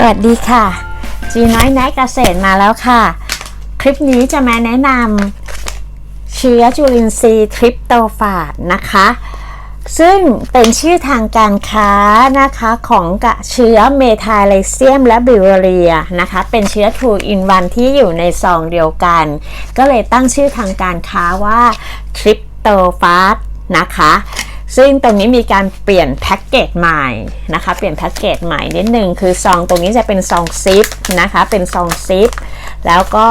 สวัสดีค่ะ จีน้อยแนะเกษตรมาแล้วค่ะ คลิปนี้จะมาแนะนำเชื้อจุลินทรีย์ทริปโตฟาดนะคะ ซึ่งเป็นชื่อทางการค้านะคะของกะเชื้อเมทาไลเซียมและบิวเรียนะคะ เป็นเชื้อ2 in 1ที่อยู่ในซองเดียวกัน ก็เลยตั้งชื่อทางการค้าว่าทริปโตฟาดนะคะ ซึ่งตรงนี้มีการเปลี่ยนแพ็กเกจใหม่นะคะ เปลี่ยนแพ็กเกจใหม่นิดนึงคือซองตรงนี้จะเป็นซองซิปนะคะ เป็นซองซิปแล้วก็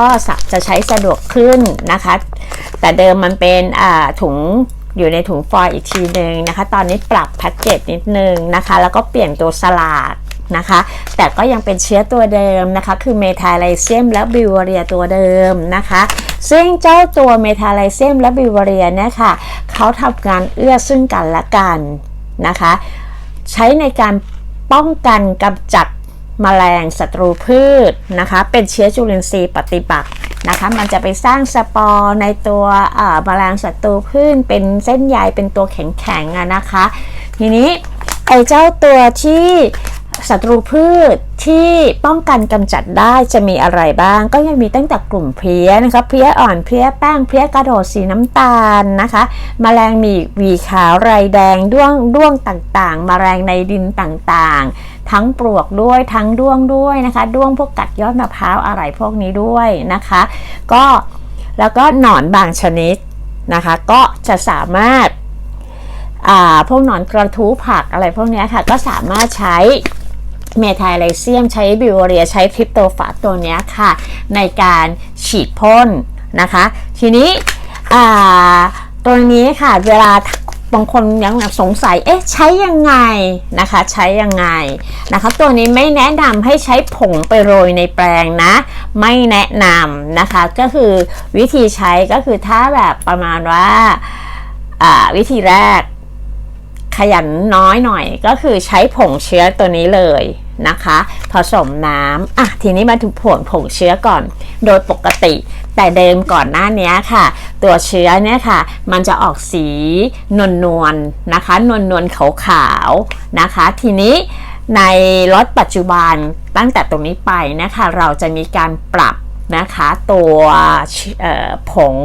จะใช้สะดวกขึ้นนะคะ แต่เดิมมันเป็นถุงอยู่ในถุงฟอยล์อีกทีหนึ่งนะคะ ตอนนี้ปรับแพ็กเกจนิดนึงนะคะ แล้วก็เปลี่ยนตัวสลาก นะคะ แต่ก็ยังเป็นเชื้อตัวเดิมนะคะ คือเมทาไลเซียมและบิวเรียตัวเดิมนะคะ ซึ่งเจ้าตัวเมทาไลเซียมและบิวเรียเนี่ยค่ะเขาทำการเอื้อซึ่งกันและกันนะคะ ใช้ในการป้องกันกำจัดมแมลงศัตรูพืชนะคะ เป็นเชื้อจุลินทรีย์ปฏิบัตินะคะ มันจะไปสร้างสปอร์ในตัวมแมลงศัตรูพืชเป็นเส้นใยเป็นตัวแข็งๆนะคะ ทีนี้ไอ้เจ้าตัวที่ ศัตรูพืชที่ป้องกันกำจัดได้จะมีอะไรบ้าง ก็ยังมีตั้งแต่กลุ่มเพี้ยนะคะเพี้ยอ่อนเพี้ยแป้งเพี้ยกระโดดสีน้ำตาลนะคะมแมลงมีวีขาวไรแดงด้วงด้วงต่างๆมแมลงในดินต่างๆ ทั้งปลวกด้วยทั้งด้วงด้วยนะคะ ด้วงพวกกัดยอดมะพร้าวอะไรพวกนี้ด้วยนะคะ ก็แล้วก็หนอนบางชนิดนะคะ ก็จะสามารถพวกหนอนกระทู้ผักอะไรพวกนี้ค่ะ ก็สามารถใช้ เมทายไลเซียมใช้บิวเรียใช้ทริปโตฟาตัวนี้ค่ะ ในการฉีดพ่นนะคะ ทีนี้ตัวนี้ค่ะเวลาบางคนยังสงสัย เอ๊ะ ใช้ยังไงนะคะ ใช้ยังไงนะคะ ตัวนี้ไม่แนะนำให้ใช้ผงไปโรยในแปลงนะ ไม่แนะนำนะคะ ก็คือวิธีใช้ก็คือถ้าแบบประมาณว่าวิธีแรกขยันน้อยหน่อยก็คือใช้ผงเชื้อตัวนี้เลย นะคะผสมน้ำอะทีนี้มาถึงผงผงเชื้อก่อน โดยปกติ แต่เดิมก่อนหน้านี้ค่ะ ตัวเชื้อเนี่ยค่ะ มันจะออกสีนวลนวลนะคะ นวลนวลขาวขาวนะคะ ทีนี้ในรถปัจจุบันตั้งแต่ตรงนี้ไปนะคะ เราจะมีการปรับ นะคะตัวผง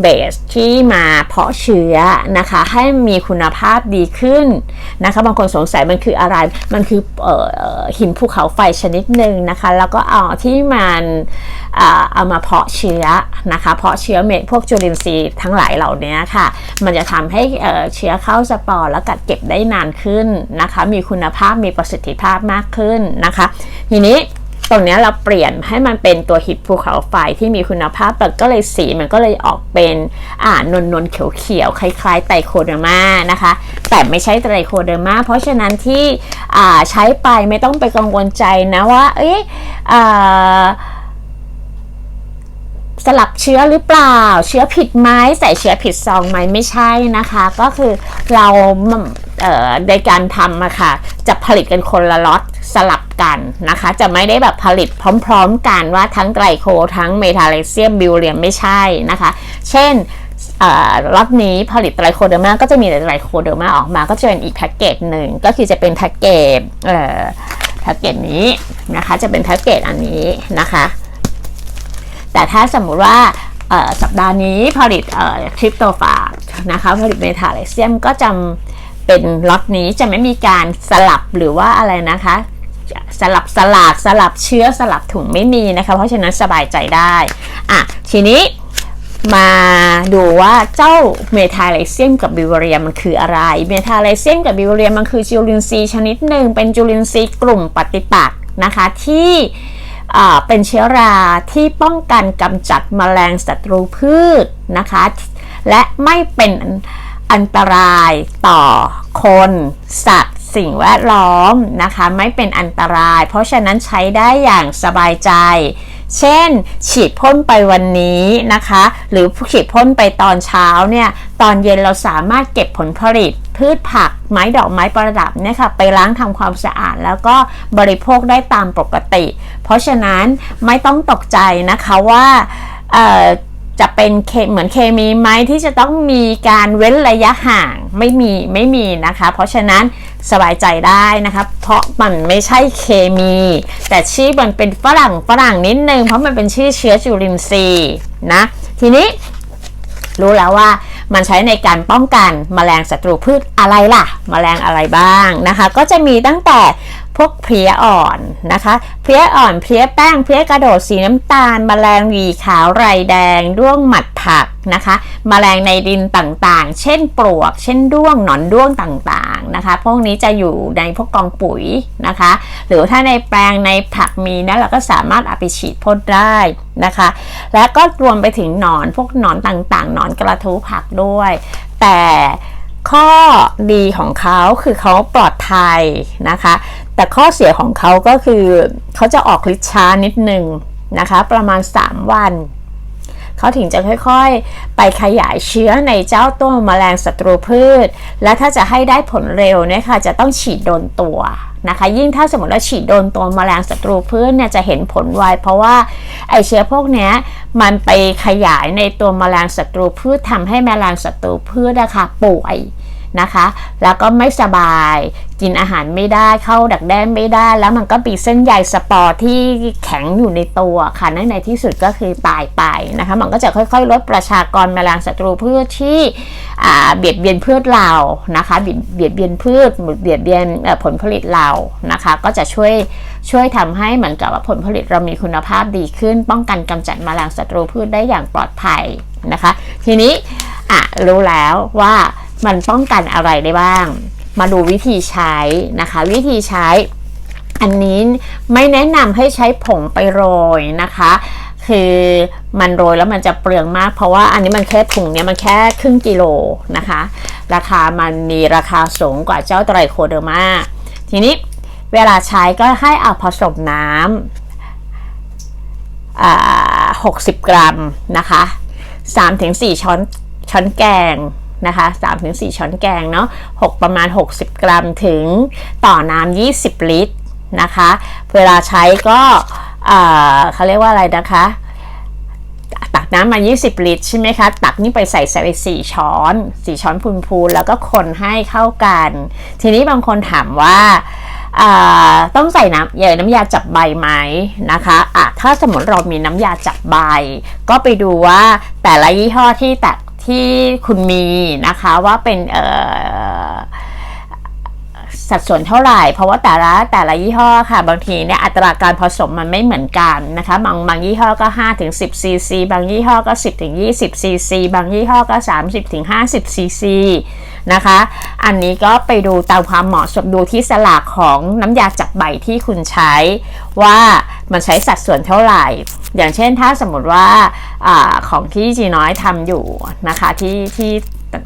เบสที่มาเพาะเชื้อนะคะให้มีคุณภาพดีขึ้นนะคะบางคนสงสัยมันคืออะไรมันคืออหินภูเขาไฟชนิดหนึ่งนะคะแล้วก็เอาที่มันเอามาเพาะเชื้อนะคะเพาะเชื้อเม็ดพวกจุลินทรีย์ทั้งหลายเหล่านี้ค่ะ มันจะทำให้เชื้อเข้าสปอร์แล้วกัดเก็บได้นานขึ้นนะคะมีคุณภาพมีประสิทธิภาพมากขึ้นนะคะ ทีนี้ ตรงนี้เราเปลี่ยนให้มันเป็นตัวหินภูเขาไฟที่มีคุณภาพแต่ก็เลยสีมันก็เลยออกเป็นอ่านวลนวลเขียวเขียวคล้าย ๆ ไตโคเดอร์มานะคะ แต่ไม่ใช่ไตโคเดอร์มาเพราะฉะนั้นที่อ่าใช้ไปไม่ต้องไปกังวลใจนะว่า เอ๊ะอ่าสลับเชื้อหรือเปล่า เชื้อผิดไหมใส่เชื้อผิดซองไหมไม่ใช่นะคะ ก็คือเรา ในการทำอะค่ะจะผลิตกันคนละล็อตสลับกันนะคะ จะไม่ได้แบบผลิตพร้อม ๆ กันว่าทั้งไกลโคทั้งเมทาเลเซียมบิวเรียมไม่ใช่นะคะ เช่นล็อตนี้ผลิตไตรโคเดอร์มาก็จะมีไตรโคเดอร์มาออกมาก็จะเป็นอีกแพ็กเกจหนึ่งก็คือจะเป็นแพ็กเกจแพ็กเกจนี้นะคะจะเป็นแพ็กเกจอันนี้นะคะ แต่ถ้าสมมุติว่าสัปดาห์นี้ผลิตคริปโตฟานะคะผลิตเมทาเลเซียมก็จะ เป็นล็อตนี้จะไม่มีการสลับหรือว่าอะไรนะคะ สลับสลากสลับเชื้อสลับถุงไม่มีนะคะ เพราะฉะนั้นสบายใจได้อะทีนี้มาดูว่าเจ้าเมทาไลเซียมกับบิวเรียมันคืออะไร เมทาไลเซียมกับบิวเรียมันคือจุลินทรีย์ชนิดหนึ่ง เป็นจุลินทรีย์กลุ่มปฏิปักษ์นะคะที่เป็นเชื้อราที่ป้องกันกำจัดมแมลงศัตรูพืชนะคะ และไม่เป็นอันตรายต่อ คน สัตว์ สิ่งแวดล้อมนะคะ ไม่เป็นอันตราย เพราะฉะนั้นใช้ได้อย่างสบายใจ เช่น ฉีดพ่นไปวันนี้นะคะ หรือฉีดพ่นไปตอนเช้าเนี่ย ตอนเย็นเราสามารถเก็บผลผลิต พืชผัก ไม้ดอกไม้ประดับเนี่ยค่ะ ไปล้างทำความสะอาด แล้วก็บริโภคได้ตามปกติ เพราะฉะนั้นไม่ต้องตกใจนะคะว่า จะเป็นเหมือนเคมีไหมที่จะต้องมีการเว้นระยะห่างไม่มีไม่มีนะคะ เพราะฉะนั้นสบายใจได้นะคะเพราะมันไม่ใช่เคมี แต่ชื่อมันเป็นฝรั่งฝรั่งนิดนึงเพราะมันเป็นชื่อเชื้อจุลินทรีย์นะทีนี้รู้แล้วว่ามันใช้ในการป้องกันแมลงศัตรูพืชอะไรล่ะแมลงอะไรบ้างนะคะ ก็จะมีตั้งแต่ พวกเพลี้ยอ่อนนะคะเพลี้ยอ่อนเพลี้ยแป้งเพลี้ยกระโดดสีน้ำตาลแมลงหวีขาวไรแดงด้วงหมัดผักนะคะแมลงในดินต่างๆ เช่นปลวก เช่นด้วงหนอนด้วงต่างๆนะคะพวกนี้จะอยู่ในพวกกองปุ๋ยนะคะ หรือถ้าในแปลงในผักมีนะเราก็สามารถเอาไปฉีดพ่นได้นะคะ และก็รวมไปถึงหนอนพวกหนอนต่างๆหนอนกระทู้ผักด้วย แต่ข้อดีของเขาคือเขาปลอดภัยนะคะ แต่ข้อเสียของเขาก็คือเขาจะออกฤทธิ์ช้านิดหนึ่งนะคะ ประมาณ 3 วัน เขาถึงจะค่อยๆ ไปขยายเชื้อในเจ้าตัวแมลงศัตรูพืช และถ้าจะให้ได้ผลเร็วเนี่ยค่ะจะต้องฉีดโดนตัวนะคะ ยิ่งถ้าสมมติว่าฉีดโดนตัวแมลงศัตรูพืชเนี่ยจะเห็นผลไวเพราะว่าไอเชื้อพวกนี้มันไปขยายในตัวแมลงศัตรูพืชทำให้แมลงศัตรูพืชนะคะป่วย นะคะ แล้วก็ไม่สบาย กินอาหารไม่ได้เข้าดักแด้ไม่ได้ แล้วมันก็ปีเส้นใยสปอร์ที่แข็งอยู่ในตัวค่ะในในที่สุดก็คือตายไปนะคะ มันก็จะค่อยๆ ลดประชากรแมลงศัตรูพืชที่เบียดเบียนพืชเรานะคะเบียดเบียนพืชเบียดเบียนผลผลิตเรานะคะ ก็จะช่วยช่วยทำให้เหมือนกับว่าผลผลิตเรามีคุณภาพดีขึ้น ป้องกันกำจัดแมลงศัตรูพืชได้อย่างปลอดภัยนะคะ ทีนี้อะรู้แล้วว่า มันป้องกันอะไรได้บ้าง มาดูวิธีใช้นะคะ วิธีใช้ อันนี้ไม่แนะนำให้ใช้ผงไปโรยนะคะคือมันโรยแล้วมันจะเปลืองมาก เพราะว่าอันนี้มันแค่ถุงเนี้ยมันแค่ครึ่งกิโลนะคะ ราคามันมีราคาสูงกว่าเจ้าไตรโคเดอร์มาทีนี้เวลาใช้ก็ให้เอาผสมน้ำ60กรัมนะคะ3-4ช้อนช้อนแกง นะคะ3-4 ช้อนแกงเนาะ6ประมาณ 60 กรัมถึงต่อน้ำ20 ลิตรนะคะ เวลาใช้ก็เขาเรียกว่าอะไรนะคะ ตักน้ำมา 20 ลิตรใช่ไหมคะ ตักนี่ไปใส่ใส่ไป4ช้อน 4 ช้อนพูนๆแล้วก็คนให้เข้ากัน ทีนี้บางคนถามว่าต้องใส่น้ำใหญ่น้ำยาจับใบไหมนะคะะถ้าสมมติเรามีน้ำยาจับใบ ก็ไปดูว่าแต่ละยี่ห้อที่แตก ที่คุณมีนะคะว่าเป็น สัดส่วนเท่าไหร่ เพราะว่าแต่ละแต่ละยี่ห้อค่ะ บางทีเนี่ยอัตราการผสมมันไม่เหมือนกันนะคะ บางบางยี่ห้อก็ 5 ถึง 10 ซีซี บางยี่ห้อก็ 10 ถึง 20 ซีซี บางยี่ห้อก็ 30 ถึง 50 ซีซีนะคะ อันนี้ก็ไปดูตามความเหมาะสมดูที่สลากของน้ำยาจับใบที่คุณใช้ ว่ามันใช้สัดส่วนเท่าไหร่ อย่างเช่นถ้าสมมติว่าอของที่จีน้อยทำอยู่นะคะที่ที่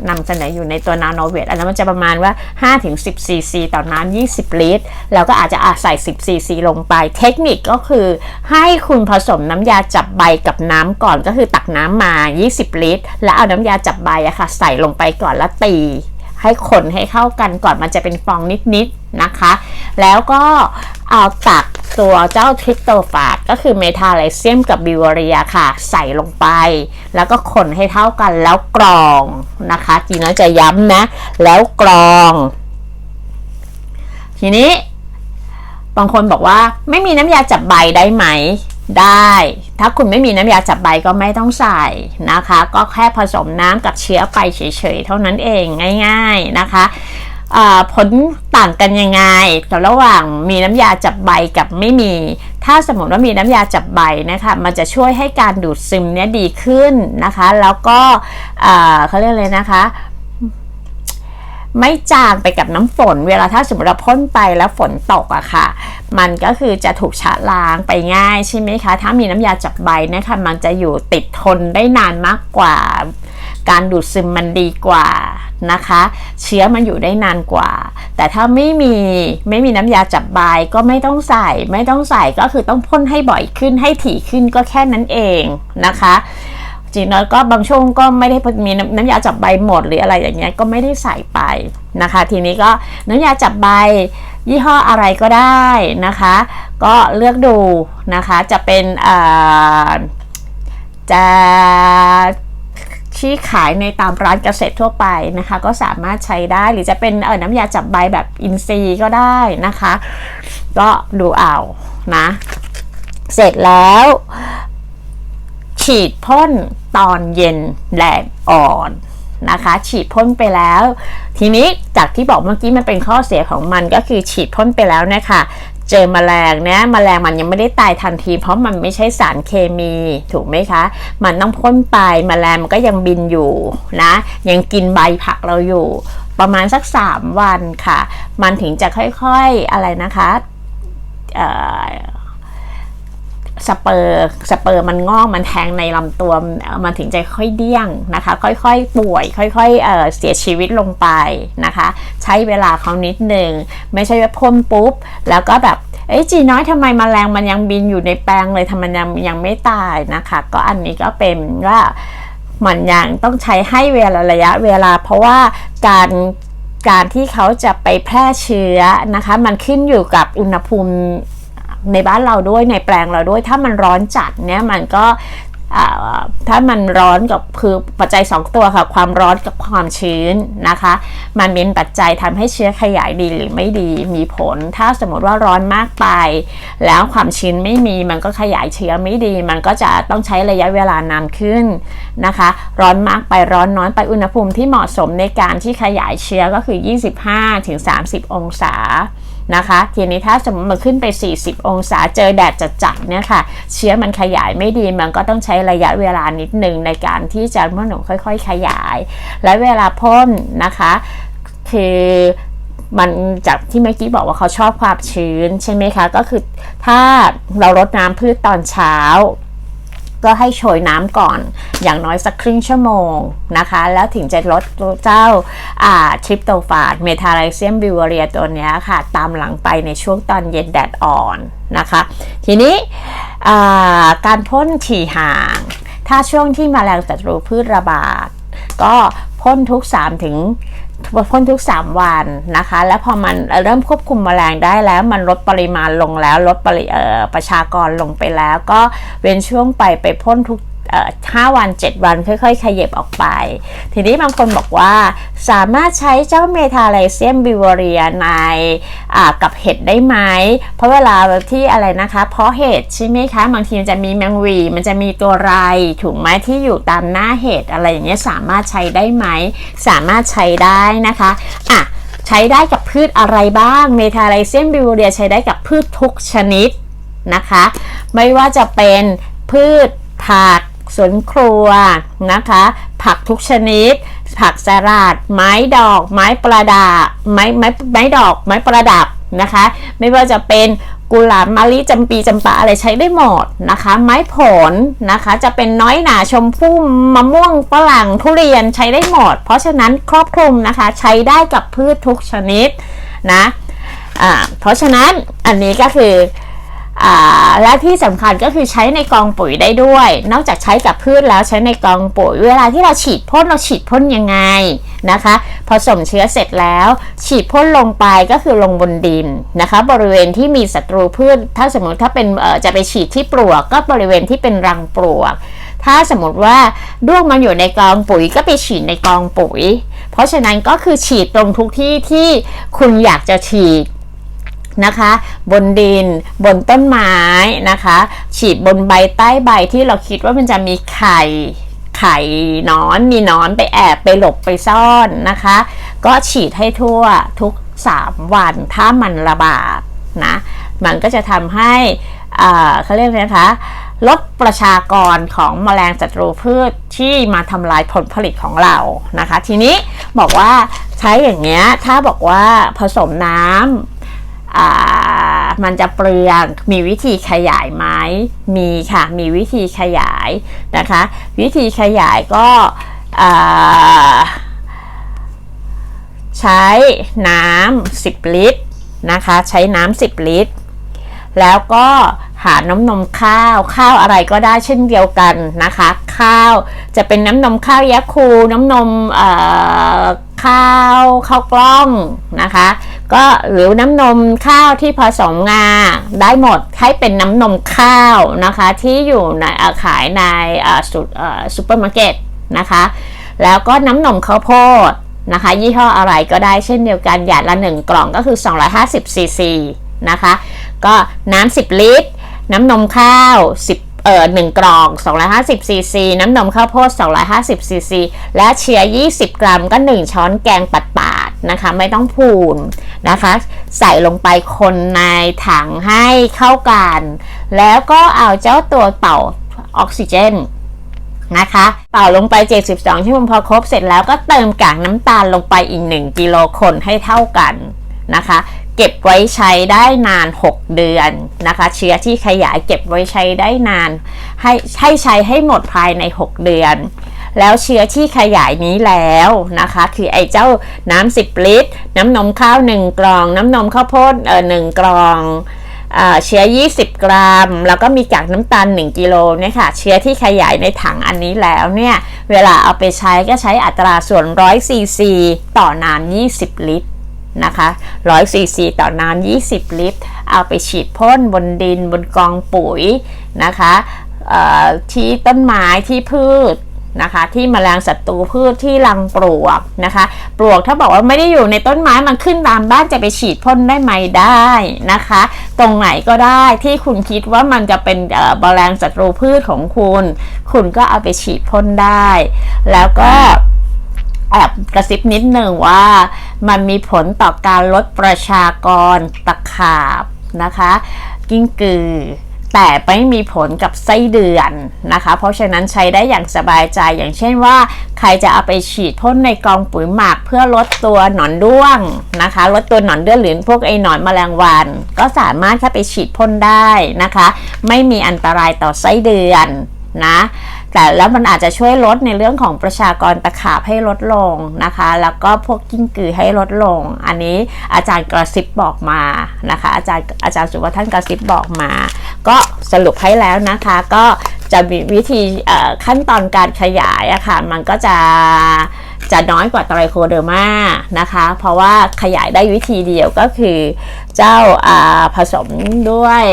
นำเสนออยู่ในตัวนาโนเวทอันนั้นมันจะประมาณว่า 5-10 ซีซีต่อน้ำ20 ลิตร แล้วก็อาจจะอาใส่ 10 ซีซีลงไป เทคนิคก็คือ ให้คุณผสมน้ำยาจับใบกับน้ำก่อนก็คือตักน้ำมา 20 ลิตร แล้วเอาน้ำยาจับใบอะค่ะใส่ลงไปก่อนแล้วตี ให้คนให้เข้ากันก่อนมันจะเป็นฟองนิดๆนะคะ แล้วก็เอาตักตัวเจ้าทริปโตฟาดก็คือเมทาไลเซียมกับบิวเรียค่ะ ใส่ลงไป แล้วก็คนให้เท่ากันแล้วกรองนะคะจีน้อยจะย้ำนะ แล้วกรอง ทีนี้บางคนบอกว่าไม่มีน้ำยาจับใบได้ไหม ได้ ถ้าคุณไม่มีน้ำยาจับใบก็ไม่ต้องใส่นะคะ ก็แค่ผสมน้ำกับเชื้อไปเฉยๆ เท่านั้นเองง่าย ๆนะคะผลต่างกันยังไงกับระหว่างมีน้ำยาจับใบกับไม่มี ถ้าสมมติว่ามีน้ำยาจับใบนะคะ มันจะช่วยให้การดูดซึมเนี้ยดีขึ้นนะคะ แล้วก็เขาเรียกเลยนะคะ ไม่จางไปกับน้ำฝน เวลาถ้าสมมติเราพ่นไปแล้วฝนตกอะค่ะ มันก็คือจะถูกชะล้างไปง่ายใช่ไหมคะ ถ้ามีน้ำยาจับใบนะคะมันจะอยู่ติดทนได้นานมากกว่า การดูดซึมมันดีกว่านะคะ เชื้อมันอยู่ได้นานกว่า แต่ถ้าไม่มีไม่มีน้ำยาจับใบก็ไม่ต้องใส่ ไม่ต้องใส่ก็คือต้องพ่นให้บ่อยขึ้นให้ถี่ขึ้นก็แค่นั้นเองนะคะ จริงๆก็บางช่วงก็ไม่ได้มีน้ำยาจับใบหมดหรืออะไรอย่างเงี้ยก็ไม่ได้ใส่ไปนะคะ ทีนี้ก็น้ำยาจับใบยี่ห้ออะไรก็ได้นะคะ ก็เลือกดูนะคะจะเป็นจะที่ขายในตามร้านเกษตรทั่วไปนะคะ ก็สามารถใช้ได้หรือจะเป็นเออน้ำยาจับใบแบบอินทรีก็ได้นะคะ ก็ดูเอานะ เสร็จแล้ว ฉีดพ่นตอนเย็นแดดอ่อนนะคะ ฉีดพ่นไปแล้ว ทีนี้จากที่บอกเมื่อกี้มันเป็นข้อเสียของมันก็คือฉีดพ่นไปแล้วเนี่ยค่ะเจอแมลงนี่ยแมลงมันยังไม่ได้ตายทันที เพราะมันไม่ใช่สารเคมีถูกไหมคะ มันต้องพ่นไปแมลงมันก็ยังบินอยู่นะ ยังกินใบผักเราอยู่ ประมาณสัก 3 วันค่ะ มันถึงจะค่อยๆอะไรนะคะ สเปอร์สเปอร์มันงอกมันแทงในลำตัวมันถึงจะค่อยเดี้ยงนะคะ ค่อยๆ ป่วย ค่อยๆเเสียชีวิตลงไปนะคะ ใช้เวลาเขานิดหนึ่งไม่ใช่ว่าพ่นปุ๊บ แล้วก็แบบเอ้จีน้อยทำไมมแมลงมันยังบินอยู่ในแปลงเลยทำไมยังยังไม่ตายนะคะ ก็อันนี้ก็เป็นว่ามันยังต้องใช้ให้เวลาระยะเวลา เพราะว่าการการที่เขาจะไปแพร่เชื้อนะคะ มันขึ้นอยู่กับอุณหภูมิ ในบ้านเราด้วยในแปลงเราด้วย ถ้ามันร้อนจัดเนี่ยมันก็ถ้ามันร้อนกับคือปัจจัย 2 ตัวค่ะความร้อนกับความชื้นนะคะ มันเป็นปัจจัยทำให้เชื้อขยายดีหรือไม่ดีมีผล ถ้าสมมติว่าร้อนมากไป แล้วความชื้นไม่มีมันก็ขยายเชื้อไม่ดี มันก็จะต้องใช้ระยะเวลานานขึ้นนะคะ ร้อนมากไปร้อนน้อยไปอุณหภูมิที่เหมาะสมในการที่ขยายเชื้อก็คือ 25-30 องศา นะคะ ทีนี้ถ้าสมมติมันขึ้นไป 40 องศาเจอแดดจัดๆเนี่ยค่ะ เชื้อมันขยายไม่ดีมันก็ต้องใช้ระยะเวลานิดหนึ่งในการที่จะมื่อหนูค่อย ๆ ขยาย และเวลาพ่นนะคะ คือมันจากที่เมื่อกี้บอกว่าเขาชอบความชื้นใช่ไหมคะ ก็คือถ้าเรารดน้ำพืชตอนเช้า ก็ให้โชยน้ำก่อนอย่างน้อยสักครึ่งชั่วโมงนะคะ แล้วถึงจะลดเจ้าทริปโตฟาดเมทาไรเซียมบิวเรียตัวนี้ค่ะ ตามหลังไปในช่วงตอนเย็นแดดอ่อนนะคะ ทีนี้การพ่นฉี่ห่าง ถ้าช่วงที่มแมลงศัตรูพืชระบาด ก็พ่นทุก 3 ถึง พ่นทุก 3 วันนะคะ แล้วพอมันเริ่มควบคุมแมลงได้แล้ว มันลดปริมาณลงแล้วลดปริประชากรลงไปแล้ว ก็เว้นช่วงไปไปพ่นทุก ห้าวัน 7 วันค่อยๆ ขยับออกไป ทีนี้บางคนบอกว่าสามารถใช้เจ้าเมทาไลเซียมบิวเรียในกับเห็ดได้ไหม เพราะเวลาที่อะไรนะคะ เพราะเห็ดใช่ไหมคะ บางทีมันจะมีแมงวี มันจะมีตัวไรถูกไหมที่อยู่ตามหน้าเห็ดอะไรอย่างเงี้ยสามารถใช้ได้ไหม สามารถใช้ได้นะคะอะใช้ได้กับพืชอะไรบ้าง เมทาไลเซียมบิวเรียใช้ได้กับพืชทุกชนิดนะคะ ไม่ว่าจะเป็นพืชผัก สวนครัวนะคะ ผักทุกชนิด ผักสลัดไม้ดอก ไม้ประดับไม้ไม้ไม้ดอก ไม้ประดับนะคะ ไม่ว่าจะเป็นกุหลาบมะลิจำปีจำปาอะไรใช้ได้หมดนะคะ ไม้ผลนะคะ จะเป็นน้อยหนาชมพู่มะม่วงฝรั่งทุเรียนใช้ได้หมด เพราะฉะนั้นครอบคลุมนะคะ ใช้ได้กับพืชทุกชนิดนะอ่าเพราะฉะนั้นอันนี้ก็คือ และที่สำคัญก็คือใช้ในกองปุ๋ยได้ด้วย นอกจากใช้กับพืชแล้วใช้ในกองปุ๋ย เวลาที่เราฉีดพ่นเราฉีดพ่นยังไงนะคะผสมเชื้อเสร็จแล้ว ฉีดพ่นลงไปก็คือลงบนดินนะคะ บริเวณที่มีศัตรูพืช ถ้าสมมติถ้าเป็นจะไปฉีดที่ปลวก ก็บริเวณที่เป็นรังปลวก ถ้าสมมติว่าด้วงมันอยู่ในกองปุ๋ยก็ไปฉีดในกองปุ๋ย เพราะฉะนั้นก็คือฉีดตรงทุกที่ที่คุณอยากจะฉีด นะคะ บนดิน บนต้นไม้นะคะ ฉีดบนใบใต้ใบที่เราคิดว่ามันจะมีไข่ไข่นอนมีนอนไปแอบไปหลบไปซ่อนนะคะ ก็ฉีดให้ทั่วทุก 3 วันถ้ามันระบาดนะมันก็จะทำให้เขาเรียกนะคะลดประชากรของแมลงศัตรูพืชที่มาทำลายผลผลิตของเรานะคะ ทีนี้บอกว่าใช้อย่างเงี้ยถ้าบอกว่าผสมน้ำ มันจะเปลืองมีวิธีขยายไหมมีค่ะ มีวิธีขยายนะคะ วิธีขยายก็ใช้น้ำ10 ลิตรนะคะ ใช้น้ำ10 ลิตร แล้วก็หาน้ำนมข้าวข้าวอะไรก็ได้เช่นเดียวกันนะคะ ข้าวจะเป็นน้ำนมข้าวยาคูน้ำนมข้าวข้าวกล้องนะคะ ก็หรือน้ำนมข้าวที่ผสมงาได้หมดให้เป็นน้ำนมข้าวนะคะที่อยู่ในขายในสุอ่าซูเปอร์มาร์เก็ตนะคะ แล้วก็น้ำนมข้าวโพดนะคะ ยี่ห้ออะไรก็ได้เช่นเดียวกันหยาดละ 1 กล่องก็คือ 250ซีซีนะคะ ก็น้ำ10 ลิตร น้ำนมข้าว 10เอ่อ1กล่อง 250 ซีซี น้ำนมข้าวโพด 250 ซีซี และเชียร์ 20 กรัม ก็ 1 ช้อนแกงปัดปา นะคะไม่ต้องพูนนะคะ ใส่ลงไปคนในถังให้เข้ากัน แล้วก็เอาเจ้าตัวเป่าออกซิเจนนะคะเป่าลงไป 72 ชั่วโมงพอครบเสร็จแล้วก็เติมกากน้ำตาลลงไปอีก 1 กิโลคนให้เท่ากันนะคะ เก็บไว้ใช้ได้นาน 6 เดือนนะคะ เชื้อที่ขยายเก็บไว้ใช้ได้นาน ให้ให้ใช้ให้หมดภายใน 6 เดือน แล้วเชื้อที่ขยายนี้แล้วนะคะ คือไอ้เจ้าน้ำ10 ลิตร น้ำนมข้าว 1 กล่อง น้ำนมข้าวโพดเออ1กล่องเชื้อ 20 กรัม แล้วก็มีกากน้ำตาล 1 กิโลเนี่ยค่ะ เชื้อที่ขยายในถังอันนี้แล้วเนี่ย เวลาเอาไปใช้ก็ใช้อัตราส่วน100ซีซีต่อน้ำ20 ลิตรนะคะ100ซีซีต่อน้ำ20 ลิตร เอาไปฉีดพ่นบนดินบนกองปุ๋ยนะคะที่ต้นไม้ที่พืช นะคะ ที่แมลงศัตรูพืชที่รังปลวกนะคะ ปลวกถ้าบอกว่าไม่ได้อยู่ในต้นไม้มันขึ้นตามบ้านจะไปฉีดพ่นได้ไหมได้นะคะ ตรงไหนก็ได้ที่คุณคิดว่ามันจะเป็นเอ่อแมลงศัตรูพืชของคุณ คุณก็เอาไปฉีดพ่นได้ แล้วก็แอบกระซิบนิดหนึ่งว่ามันมีผลต่อการลดประชากรตะขาบนะคะ กิ้งกือ แต่ไม่มีผลกับไส้เดือนนะคะ เพราะฉะนั้นใช้ได้อย่างสบายใจอย่างเช่นว่า ใครจะเอาไปฉีดพ่นในกองปุ๋ยหมักเพื่อลดตัวหนอนด้วงนะคะ ลดตัวหนอนเดือนหรือพวกไอหนอนแมลงวัน ก็สามารถเข้าไปฉีดพ่นได้นะคะ ไม่มีอันตรายต่อไส้เดือนนะ แต่แล้วมันอาจจะช่วยลดในเรื่องของประชากรตะขาบให้ลดลงนะคะ แล้วก็พวกกิ้งกือให้ลดลง อันนี้อาจารย์กระซิบบอกมานะคะ อาจารย์อาจารย์สุวัฒน์กระซิบบอกมา ก็สรุปให้แล้วนะคะก็จะมีวิธีขั้นตอนการขยายอะค่ะมันก็จะจะน้อยกว่าไตรโคเดอร์มานะคะ เพราะว่าขยายได้วิธีเดียวก็คือเจ้าผสมด้วย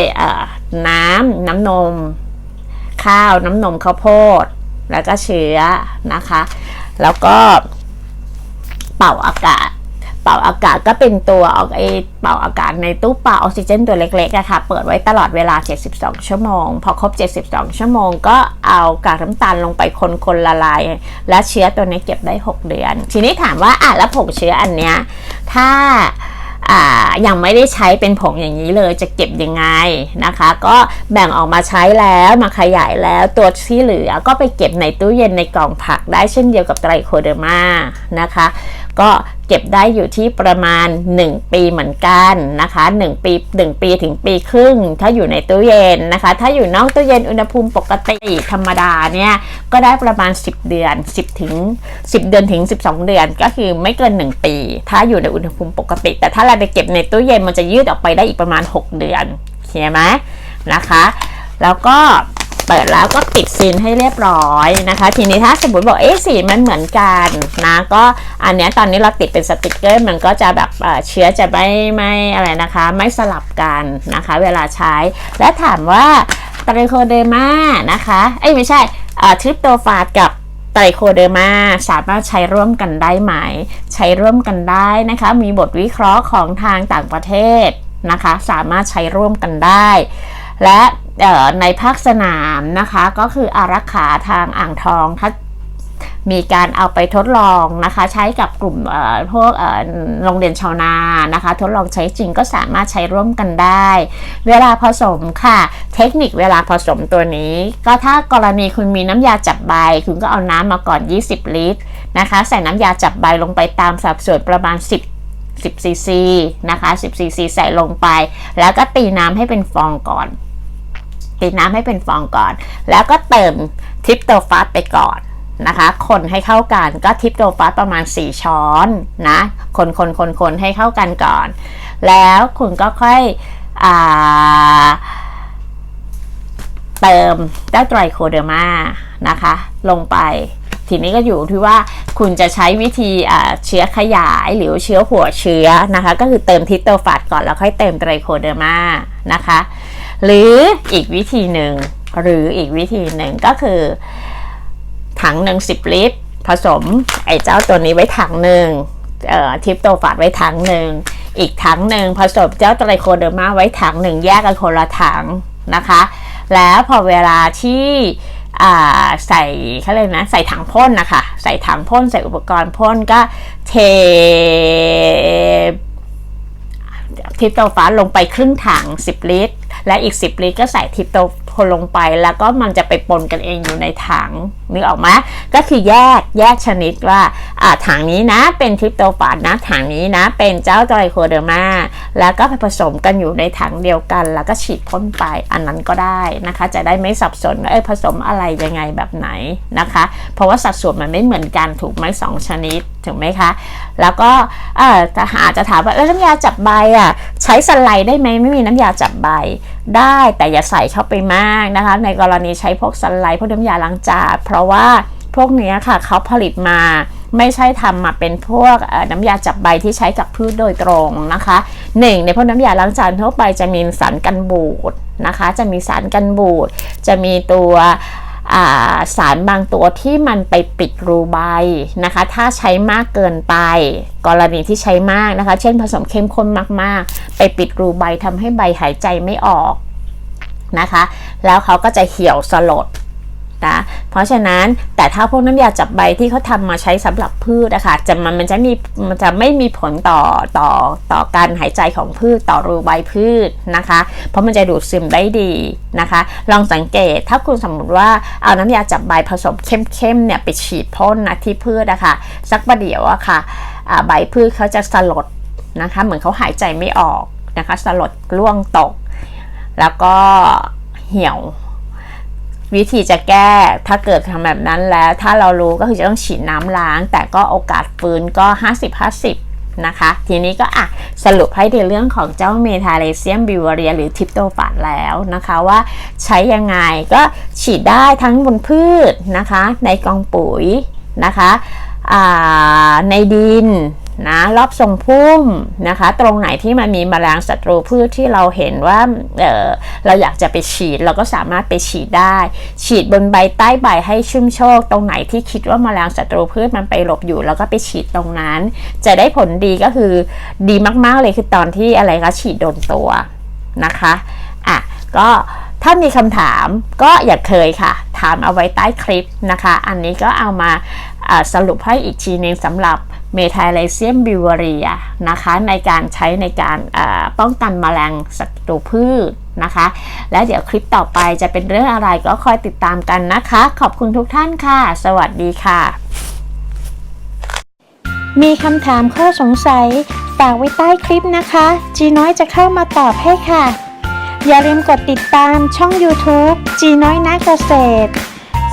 น้ำน้ำนม ข้าวน้ำนมข้าวโพด แล้วก็เชื้อนะคะ แล้วก็เป่าอากาศ เป่าอากาศก็เป็นตัวออกไอเป่าอากาศในตู้เป่าออกซิเจนตัวเล็กๆอะค่ะ เปิดไว้ตลอดเวลา 72 ชั่วโมง พอครบ 72 ชั่วโมง ก็เอากากน้ำตาลลงไปคนๆละลาย และเชื้อตัวนี้เก็บได้ 6 เดือน ทีนี้ถามว่าอะแล้วผงเชื้ออันเนี้ยถ้าอ่า ยังไม่ได้ใช้เป็นผงอย่างนี้เลยจะเก็บยังไงนะคะ ก็แบ่งออกมาใช้แล้วมาขยายแล้วตัวที่เหลือก็ไปเก็บในตู้เย็นในกล่องผักได้เช่นเดียวกับไตรโคเดอร์มานะคะ ก็ เก็บได้อยู่ที่ประมาณ 1 ปีเหมือนกันนะคะ 1 ปี 1 ปีถึงปีครึ่ง ถ้าอยู่ในตู้เย็นนะคะ ถ้าอยู่นอกตู้เย็นอุณหภูมิปกติธรรมดาเนี่ยก็ได้ประมาณ 10 เดือน 10 ถึง 10 เดือนถึง 12 เดือนก็คือไม่เกิน 1 ปี ถ้าอยู่ในอุณหภูมิปกติ แต่ถ้าเราไปเก็บในตู้เย็นมันจะยืดออกไปได้อีกประมาณ 6 เดือนเข้าไหมนะคะ แล้วก็ เปิดแล้วก็ปิดซีนให้เรียบร้อยนะคะ ทีนี้ถ้าสมมติบอกเอ๊ะสีมันเหมือนกันนะก็อันเนี้ยตอนนี้เราติดเป็นสติกเกอร์มันก็จะแบบเชื้อจะไม่ไม่อะไรนะคะ ไม่สลับกันนะคะ เวลาใช้และถามว่าไตรโคเดอร์มานะคะเอ้ยไม่ใช่ทริปโตฟาดกับไตรโคเดอร์มาสามารถใช้ร่วมกันได้ไหม ใช้ร่วมกันได้นะคะ มีบทวิเคราะห์ของทางต่างประเทศนะคะ สามารถใช้ร่วมกันได้ และ ในภาคสนามนะคะก็คืออารักขาทางอ่างทองถ้ามีการเอาไปทดลองนะคะใช้กับกลุ่มพวกโรงเรียนชาวนานะคะ ทดลองใช้จริงก็สามารถใช้ร่วมกันได้ เวลาผสมค่ะ เทคนิคเวลาผสมตัวนี้ ก็ถ้ากรณีคุณมีน้ำยาจับใบ คุณก็เอาน้ำมาก่อน 20 ลิตรนะคะ ใส่น้ำยาจับใบลงไปตามสัดส่วนประมาณ 10 10ซีซีนะคะ10ซีซีใส่ลงไป แล้วก็ตีน้ำให้เป็นฟองก่อน ตีน้ำให้เป็นฟองก่อน แล้วก็เติมทริปโตฟาสไปก่อนนะคะ คนให้เข้ากันก็ทริปโตฟาสประมาณ 4 ช้อนนะ คนคนคนคนให้เข้ากันก่อน แล้วคุณก็ค่อยอเติมเจ้าไตรโคเดอร์มานะคะ ลงไป ทีนี้ก็อยู่ที่ว่าคุณจะใช้วิธีเชื้อขยายหรือเชื้อหัวเชื้อนะคะ ก็คือเติมทิสโตฟาดก่อนแล้วค่อยเติมไตรโคเดอร์มานะคะ หรืออีกวิธีหนึ่งหรืออีกวิธีหนึ่งก็คือ ถังหนึ่งสิบลิตร ผสมไอ้เจ้าตัวนี้ไว้ถังหนึ่งทิปโตฟาดไว้ถังหนึ่งอีกถังหนึ่งผสมเจ้าไตรโคเดอร์มาไว้ถังหนึ่งแยกกันคนละถังนะคะ แล้วพอเวลาที่ ใส่เขาเลยกนะใส่ถังพ่นนะคะใส่ถังพ่นใส่อุปกรณ์พ่นก็เททิปโตฟ้าลงไปครึ่งถัง 10 ลิตร และอีก 10 ลิตรก็ใส่ทิปโต ฟาสลงไปแล้วก็มันจะไปปนกันเองอยู่ในถังนึกออกไหมก็คือแยกแยกชนิดว่าอ่าถังนี้นะเป็นทิปโตฟาสนะถังนี้นะเป็นเจ้าไตรโคเดอร์มาแล้วก็ไปผสมกันอยู่ในถังเดียวกัน แล้วก็ฉีดพ่นไปอันนั้นก็ได้นะคะ จะได้ไม่สับสนว่าเออผสมอะไรยังไงแบบไหนนะคะ เพราะว่าสัดส่วนมันไม่เหมือนกันถูกไหมสองชนิดถูกไหมคะ แล้วก็เออจะหาจะถามว่าแล้วน้ำยาจับใบอะใช้สไลด์ได้ไหมไม่มีน้ำยาจับใบได้แต่อย่าใส่เข้าไปมากนะคะ ในกรณีใช้พวกสไลด์พวกน้ำยาล้างจานเพราะว่าพวกนี้ค่ะเขาผลิตมาไม่ใช่ทำมาเป็นพวกน้ำยาจับใบที่ใช้กับพืชโดยตรงนะคะหนึ่งในพวกน้ำยาล้างจานทั่วไปจะมีสารกันบูดนะคะ จะมีสารกันบูดจะมีตัว สารบางตัวที่มันไปปิดรูใบนะคะ ถ้าใช้มากเกินไป กรณีที่ใช้มากนะคะ เช่นผสมเข้มข้นมากๆ ไปปิดรูใบทำให้ใบหายใจไม่ออกนะคะ แล้วเขาก็จะเหี่ยวสลด นะเพราะฉะนั้นแต่ถ้าพวกน้ำยาจับใบที่เขาทำมาใช้สำหรับพืชนะคะจะมันมันจะมีมันจะไม่มีผลต่อต่อต่อการหายใจของพืชต่อรูใบพืชนะคะ เพราะมันจะดูดซึมได้ดีนะคะ ลองสังเกตถ้าคุณสมมติว่าเอาน้ำยาจับใบผสมเข้มๆเนี่ยไปฉีดพ่นนะที่พืชนะคะสักประเดี๋ยวอะค่ะอ่าใบพืชเขาจะสลดนะคะเหมือนเขาหายใจไม่ออกนะคะสลดร่วงตก แล้วก็เหี่ยว วิธีจะแก้ถ้าเกิดทำแบบนั้นแล้ว ถ้าเรารู้ก็คือจะต้องฉีดน้ำล้าง แต่ก็โอกาสฟื้นก็ 50-50นะคะทีนี้ก็อะสรุปให้ในเรื่องของเจ้าเมทาเลเซียมบิวเรียหรือทิปโตฟาดแล้วนะคะว่าใช้ยังไงก็ฉีดได้ทั้งบนพืชนะคะ ในกองปุ๋ยนะคะในดิน นะรอบทรงพุ่มนะคะ ตรงไหนที่มันมีแมลงศัตรูพืชที่เราเห็นว่าเออเราอยากจะไปฉีดเราก็สามารถไปฉีดได้ ฉีดบนใบใต้ใบให้ชุ่มโชคตรงไหนที่คิดว่าแมลงศัตรูพืชมันไปหลบอยู่ แล้วก็ไปฉีดตรงนั้น จะได้ผลดีก็คือดีมากๆเลยคือตอนที่อะไรคะฉีดโดนตัวนะคะอะก็ถ้ามีคำถามก็อย่าเคยค่ะ ถามเอาไว้ใต้คลิปนะคะ อันนี้ก็เอามาสรุปให้อีกทีหนึงสำหรับ เมทาไลเซียมบิวเรียนะคะในการใช้ในการป้องกันแมลงศัตรูพืชนะคะ แล้วเดี๋ยวคลิปต่อไปจะเป็นเรื่องอะไรก็คอยติดตามกันนะคะ ขอบคุณทุกท่านค่ะ สวัสดีค่ะ มีคำถามข้อสงสัยฝากไว้ใต้คลิปนะคะ จีน้อยจะเข้ามาตอบให้ค่ะ อย่าลืมกดติดตามช่อง YouTube จีน้อยนักเกษตร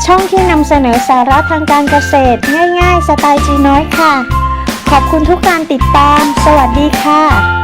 ช่องที่นำเสนอสาระทางการเกษตรง่ายๆ สไตล์จีน้อยค่ะ ขอบคุณทุกการติดตาม สวัสดีค่ะ